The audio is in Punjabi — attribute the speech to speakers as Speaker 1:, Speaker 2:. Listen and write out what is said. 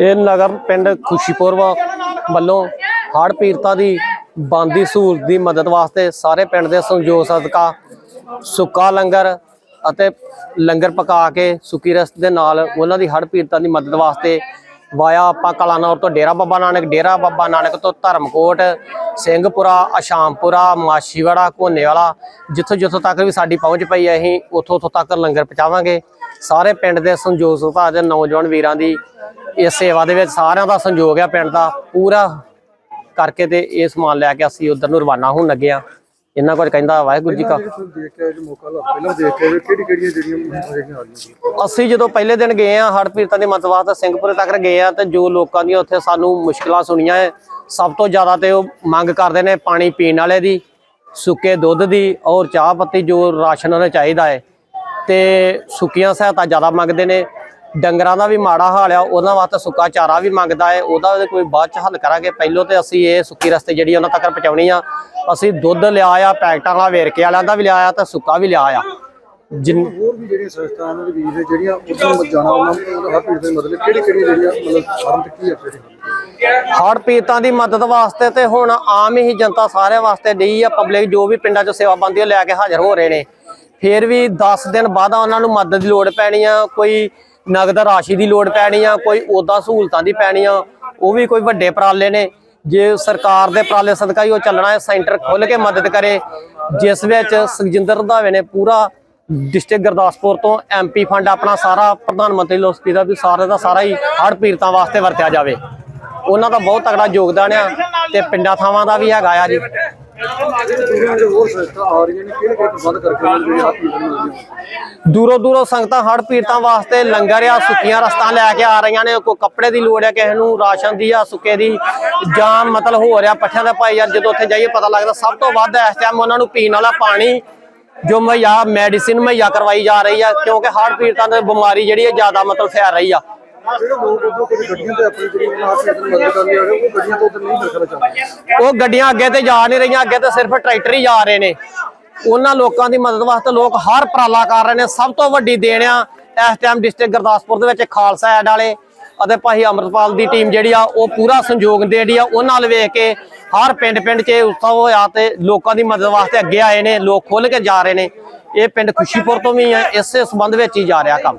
Speaker 1: ਇਹ ਨਗਰ ਪਿੰਡ ਖੁਸ਼ੀਪੁਰ ਵੱਲੋਂ ਹੜ੍ਹ ਪੀੜਤਾਂ ਦੀ ਬੰਦੀ ਸਹੂਲਤ ਦੀ ਮਦਦ ਵਾਸਤੇ ਸਾਰੇ ਪਿੰਡ ਦੇ ਸੰਯੋਗ ਸਦਕਾ ਸੁੱਕਾ ਲੰਗਰ ਅਤੇ ਲੰਗਰ ਪਕਾ ਕੇ ਸੁੱਕੀ ਰਸਤ ਦੇ ਨਾਲ ਉਹਨਾਂ ਦੀ ਹੜ੍ਹ ਪੀੜਤਾਂ ਦੀ ਮਦਦ ਵਾਸਤੇ ਵਾਇਆ ਆਪਾਂ ਕਲਾਨੌਰ ਤੋਂ ਡੇਰਾ ਬਾਬਾ ਨਾਨਕ, ਡੇਰਾ ਬਾਬਾ ਨਾਨਕ ਤੋਂ ਧਰਮਕੋਟ, ਸਿੰਘਪੁਰਾ, ਅਸ਼ਾਮਪੁਰਾ, ਮਾਛੀਵਾੜਾ ਕੋਨੇ ਵਾਲਾ ਜਿੱਥੋਂ ਜਿੱਥੋਂ ਤੱਕ ਵੀ ਸਾਡੀ ਪਹੁੰਚ ਪਈ ਹੈ, ਅਸੀਂ ਉੱਥੋਂ ਉੱਥੋਂ ਤੱਕ ਲੰਗਰ ਪਹੁੰਚਾਵਾਂਗੇ। ਸਾਰੇ ਪਿੰਡ ਦੇ ਸੰਯੋਗ ਸੁਭਾਅ ਦੇ ਨੌਜਵਾਨ ਵੀਰਾਂ ਦੀ ਇਸ ਸੇਵਾ ਦੇ ਵਿੱਚ ਸਾਰਿਆਂ ਦਾ ਸੰਯੋਗ ਹੈ ਪਿੰਡ ਦਾ ਪੂਰਾ ਕਰਕੇ ਤੇ ਇਹ ਸਮਾਨ ਲੈ ਕੇ ਅਸੀਂ ਉਧਰ ਨੂੰ ਰਵਾਨਾ ਹੋਣ ਲੱਗੇ ਆ। ਇਹਨਾਂ ਕੁਝ ਕਹਿੰਦਾ ਵਾਹਿਗੁਰੂ ਜੀ ਕਾ ਅਸੀਂ ਜਦੋਂ ਪਹਿਲੇ ਦਿਨ ਗਏ ਆ ਹੜ੍ਹ ਪੀੜਤਾਂ ਦੀ ਮਦਦ ਵਾਸਤੇ ਸਿੰਘਪੁਰੇ ਤੱਕ ਗਏ ਆ ਤੇ ਜੋ ਲੋਕਾਂ ਦੀਆਂ ਉੱਥੇ ਸਾਨੂੰ ਮੁਸ਼ਕਲਾਂ ਸੁਣੀਆਂ ਸਭ ਤੋਂ ਜ਼ਿਆਦਾ ਤੇ ਉਹ ਮੰਗ ਕਰਦੇ ਨੇ ਪਾਣੀ ਪੀਣ ਵਾਲੇ ਦੀ ਸੁੱਕੇ ਦੁੱਧ ਦੀ ਔਰ ਚਾਹ ਪੱਤੀ ਜੋ ਰਾਸ਼ਨ ਉਹਨਾਂ ਚਾਹੀਦਾ ਹੈ ਤੇ ਸੁੱਕੀਆਂ ਸਹਾਇਤਾ ਜ਼ਿਆਦਾ ਮੰਗਦੇ ਨੇ ਡੰਗਰਾਂ ਦਾ ਵੀ ਮਾੜਾ ਹਾਲ ਆ ਉਹਨਾਂ ਵਾਸਤੇ ਸੁੱਕਾ ਚਾਰਾ ਵੀ ਮੰਗਦਾ ਹੈ ਉਹਦਾ ਕੋਈ ਬਾਅਦ ਚ ਹੱਲ ਕਰਾਂਗੇ। ਪਹਿਲੋਂ ਤੇ ਅਸੀਂ ਇਹ ਸੁੱਕੀ ਰਸਤੇ ਜਿਹੜੀ ਉਹਨਾਂ ਤੱਕ ਪਹੁੰਚਾਉਣੀ ਆ ਅਸੀਂ ਦੁੱਧ ਲਿਆ ਆ ਪੈਕਟਾਂ ਵਾਲਾ ਵੇਰਕੇ ਵਾਲਿਆਂ ਦਾ ਵੀ ਲਿਆ ਆ ਤੇ ਸੁੱਕਾ ਵੀ ਲਿਆ ਆ ਜਿੰਨ
Speaker 2: ਹੋਰ ਵੀ ਜਿਹੜੀਆਂ ਸੰਸਥਾਵਾਂ ਨੇ ਵੀਰ ਜਿਹੜੀਆਂ ਉਹਨਾਂ ਜਾਣਾ ਉਹਨਾਂ ਨੂੰ ਹਰ ਪੀੜ ਦੇ ਮਤਲਬ ਕਿਹੜੀ ਕਿਹੜੀ ਜਿਹੜੀਆਂ ਮਤਲਬ ਫਾਰਮ ਤੇ ਕੀ ਹੈ ਜਿਹੜੇ
Speaker 1: ਹੜ੍ਹ ਪੀੜਤਾਂ ਦੀ ਮਦਦ ਵਾਸਤੇ ਤੇ ਹੁਣ ਆਮ ਹੀ ਜਨਤਾ ਸਾਰਿਆਂ ਵਾਸਤੇ ਡਈ ਆ ਪਬਲਿਕ ਜੋ ਵੀ ਪਿੰਡਾਂ 'ਚ ਸੇਵਾ ਬੰਦੀ ਲੈ ਕੇ ਹਾਜ਼ਰ ਹੋ ਰਹੇ ਨੇ। ਫਿਰ ਵੀ 10 ਦਿਨ ਬਾਅਦ ਉਹਨਾਂ ਨੂੰ ਮਦਦ ਦੀ ਲੋੜ ਪੈਣੀ ਆ ਕੋਈ ਨਗਦ ਰਾਸ਼ੀ ਦੀ ਲੋੜ ਪੈਣੀ ਆ, ਕੋਈ ਉਦਾਂ ਸਹੂਲਤਾਂ ਦੀ ਪੈਣੀ ਆ, ਉਹ ਵੀ ਕੋਈ ਵੱਡੇ ਉਪਰਾਲੇ ਨੇ। ਜੇ ਸਰਕਾਰ ਦੇ ਉਪਰਾਲੇ ਸਦਕਾ ਹੀ ਉਹ ਚੱਲਣਾ ਹੈ, ਸੈਂਟਰ ਖੁੱਲ ਕੇ ਮਦਦ ਕਰੇ, ਜਿਸ ਵਿੱਚ ਸੁਖਜਿੰਦਰ ਰੰਧਾਵੇ ਨੇ ਪੂਰਾ ਡਿਸਟ੍ਰਿਕਟ ਗੁਰਦਾਸਪੁਰ ਤੋਂ ਐਮਪੀ ਫੰਡ ਆਪਣਾ ਸਾਰਾ ਪ੍ਰਧਾਨ ਮੰਤਰੀ ਲੋਸਪੀ ਦਾ ਵੀ ਸਾਰੇ ਦਾ ਸਾਰਾ ਹੀ ਹੜ੍ਹ ਪੀੜਤਾਂ ਵਾਸਤੇ ਵਰਤਿਆ ਜਾਵੇ। ਉਹਨਾਂ ਦਾ ਬਹੁਤ ਤਗੜਾ ਯੋਗਦਾਨ ਆ ਤੇ ਪਿੰਡਾਂ ਥਾਵਾਂ ਦਾ ਵੀ ਹੈਗਾ ਆ ਜੀ।
Speaker 2: ਜਿਹੜੀਆਂ ਜੋ ਹੋਰ ਸੰਸਥਾ ਆ ਰਹੀਆਂ ਨੇ ਕਿਹੜੇ ਕਿਹੜੇ ਪ੍ਰਬੰਧ ਕਰਕੇ ਜਿਹੜੇ ਹਰ ਪੀੜ ਨੂੰ
Speaker 1: ਦੂਰੋਂ ਦੂਰੋਂ ਸੰਗਤਾਂ ਹੜ੍ਹ ਪੀੜਤਾਂ ਵਾਸਤੇ ਲੰਗਰ ਆ ਸੁੱਕੀਆਂ ਰਸਤਾਂ ਲੈ ਕੇ ਆ ਰਹੀਆਂ ਨੇ। ਕੋਈ ਕੱਪੜੇ ਦੀ ਲੋੜ ਹੈ, ਕਿਸੇ ਨੂੰ ਰਾਸ਼ਨ ਦੀ ਆ ਸੁੱਕੇ ਦੀ ਜਾਂ ਮਤਲਬ ਹੋ ਰਿਹਾ ਪੱਠਿਆਂ ਦਾ ਭਾਈ ਯਾਰ, ਜਦੋਂ ਉੱਥੇ ਜਾਈਏ ਪਤਾ ਲੱਗਦਾ ਸਭ ਤੋਂ ਵੱਧ ਇਸ ਟਾਈਮ ਉਹਨਾਂ ਨੂੰ ਪੀਣ ਵਾਲਾ ਪਾਣੀ ਜੋ ਮੁਹੱਈਆ ਮੈਡੀਸਿਨ ਮੁਹੱਈਆ ਕਰਵਾਈ ਜਾ ਰਹੀ ਆ ਕਿਉਂਕਿ ਹੜ੍ਹ ਪੀੜਤਾਂ ਦੀ ਬਿਮਾਰੀ ਜਿਹੜੀ ਹੈ ਜ਼ਿਆਦਾ ਮਤਲਬ ਫੈਲ ਰਹੀ ਆ।
Speaker 2: ਜਿਹੜੇ ਲੋਕ ਉਧਰੋਂ ਕੋਈ ਗੱਡੀਆਂ ਤੇ ਆਪਣੀ ਜਿਹੜੀ ਉਹਨਾਂ ਹਰ ਨੂੰ ਮਦਦ ਕਰਨ ਆ ਰਹੇ ਉਹ ਗੱਡੀਆਂ ਤੋਂ ਉਧਰ ਨਹੀਂ ਨਿਕਲਣਾ ਚਾਹੁੰਦੇ
Speaker 1: ਉਹ ਗੱਡੀਆਂ ਅੱਗੇ ਤੇ ਜਾ ਨਹੀਂ ਰਹੀਆਂ, ਅੱਗੇ ਤੇ ਸਿਰਫ ਟਰੈਕਟਰ ਹੀ ਜਾ ਰਹੇ ਨੇ। ਉਹਨਾਂ ਲੋਕਾਂ ਦੀ ਮਦਦ ਵਾਸਤੇ ਲੋਕ ਹਰ ਉਪਰਾਲਾ ਕਰ ਰਹੇ ਨੇ। ਸਭ ਤੋਂ ਵੱਡੀ ਦੇਣ ਆ ਇਸ ਟਾਈਮ ਡਿਸਟ੍ਰਿਕਟ ਗੁਰਦਾਸਪੁਰ ਦੇ ਵਿੱਚ ਖਾਲਸਾ ਐਡ ਵਾਲੇ ਅਤੇ ਭਾਈ ਅਮਰਪਾਲ ਦੀ ਟੀਮ ਜਿਹੜੀ ਆ, ਉਹ ਪੂਰਾ ਸੰਯੋਗ ਦੇ ਰਹੀ ਆ। ਉਹਨਾਂ ਨਾਲ ਵੇਖ ਕੇ ਹਰ ਪਿੰਡ ਪਿੰਡ 'ਚ ਉਤਸਵ ਹੋਇਆ ਤੇ ਲੋਕਾਂ ਦੀ ਮਦਦ ਵਾਸਤੇ ਅੱਗੇ ਆਏ ਨੇ, ਲੋਕ ਖੁੱਲ ਕੇ ਜਾ ਰਹੇ ਨੇ। ਇਹ ਪਿੰਡ ਖੁਸ਼ੀਪੁਰ ਤੋਂ ਵੀ ਹੈ ਇਸੇ ਸੰਬੰਧ ਵਿੱਚ ਹੀ ਜਾ ਰਿਹਾ ਕੰਮ।